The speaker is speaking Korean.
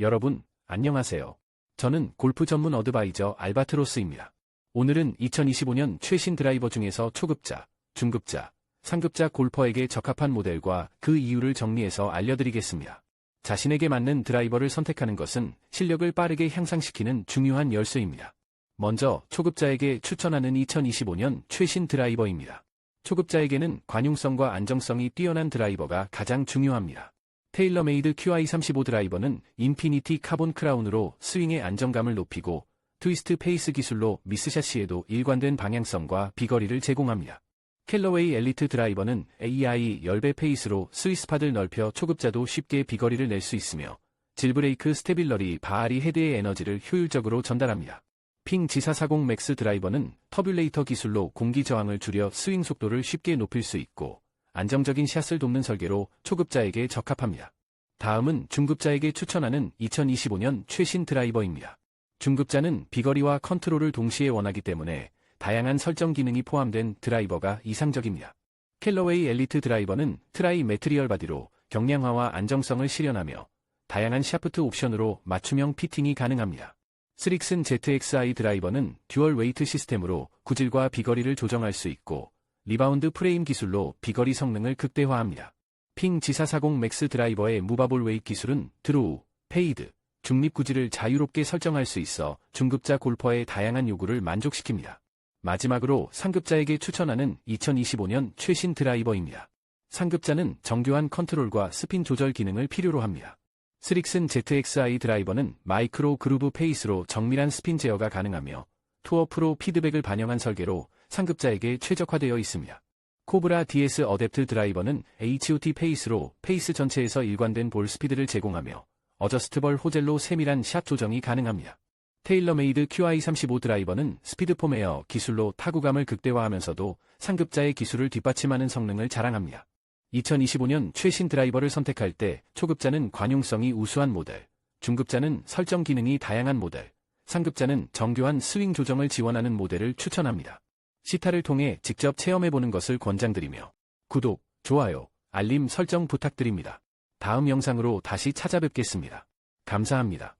여러분, 안녕하세요. 저는 골프 전문 어드바이저 알바트로스입니다. 오늘은 2025년 최신 드라이버 중에서 초급자, 중급자, 상급자 골퍼에게 적합한 모델과 그 이유를 정리해서 알려드리겠습니다. 자신에게 맞는 드라이버를 선택하는 것은 실력을 빠르게 향상시키는 중요한 열쇠입니다. 먼저 초급자에게 추천하는 2025년 최신 드라이버입니다. 초급자에게는 관용성과 안정성이 뛰어난 드라이버가 가장 중요합니다. 테일러메이드 QI35 드라이버는 인피니티 카본 크라운으로 스윙의 안정감을 높이고 트위스트 페이스 기술로 미스샷 시에도 일관된 방향성과 비거리를 제공합니다. 켈러웨이 엘리트 드라이버는 AI 10배 페이스로 스위스팟을 넓혀 초급자도 쉽게 비거리를 낼 수 있으며 질브레이크 스테빌러리 바아리 헤드의 에너지를 효율적으로 전달합니다. 핑 G440 맥스 드라이버는 터뷸레이터 기술로 공기 저항을 줄여 스윙 속도를 쉽게 높일 수 있고 안정적인 샷을 돕는 설계로 초급자에게 적합합니다. 다음은 중급자에게 추천하는 2025년 최신 드라이버입니다. 중급자는 비거리와 컨트롤을 동시에 원하기 때문에 다양한 설정 기능이 포함된 드라이버가 이상적입니다. 켈러웨이 엘리트 드라이버는 트라이 매트리얼 바디로 경량화와 안정성을 실현하며 다양한 샤프트 옵션으로 맞춤형 피팅이 가능합니다. 스릭슨 ZXI 드라이버는 듀얼 웨이트 시스템으로 구질과 비거리를 조정할 수 있고 리바운드 프레임 기술로 비거리 성능을 극대화합니다. 핑 G440 맥스 드라이버의 무바볼 웨이트 기술은 드로우, 페이드, 중립 구질을 자유롭게 설정할 수 있어 중급자 골퍼의 다양한 요구를 만족시킵니다. 마지막으로 상급자에게 추천하는 2025년 최신 드라이버입니다. 상급자는 정교한 컨트롤과 스핀 조절 기능을 필요로 합니다. 스릭슨 ZXI 드라이버는 마이크로 그루브 페이스로 정밀한 스핀 제어가 가능하며 투어 프로 피드백을 반영한 설계로 상급자에게 최적화되어 있습니다. 코브라 DS 어댑트 드라이버는 HOT 페이스로 페이스 전체에서 일관된 볼 스피드를 제공하며 어저스트벌 호젤로 세밀한 샷 조정이 가능합니다. 테일러메이드 QI35 드라이버는 스피드폼 에어 기술로 타구감을 극대화하면서도 상급자의 기술을 뒷받침하는 성능을 자랑합니다. 2025년 최신 드라이버를 선택할 때 초급자는 관용성이 우수한 모델, 중급자는 설정 기능이 다양한 모델, 상급자는 정교한 스윙 조정을 지원하는 모델을 추천합니다. 시타를 통해 직접 체험해보는 것을 권장드리며 구독, 좋아요, 알림 설정 부탁드립니다. 다음 영상으로 다시 찾아뵙겠습니다. 감사합니다.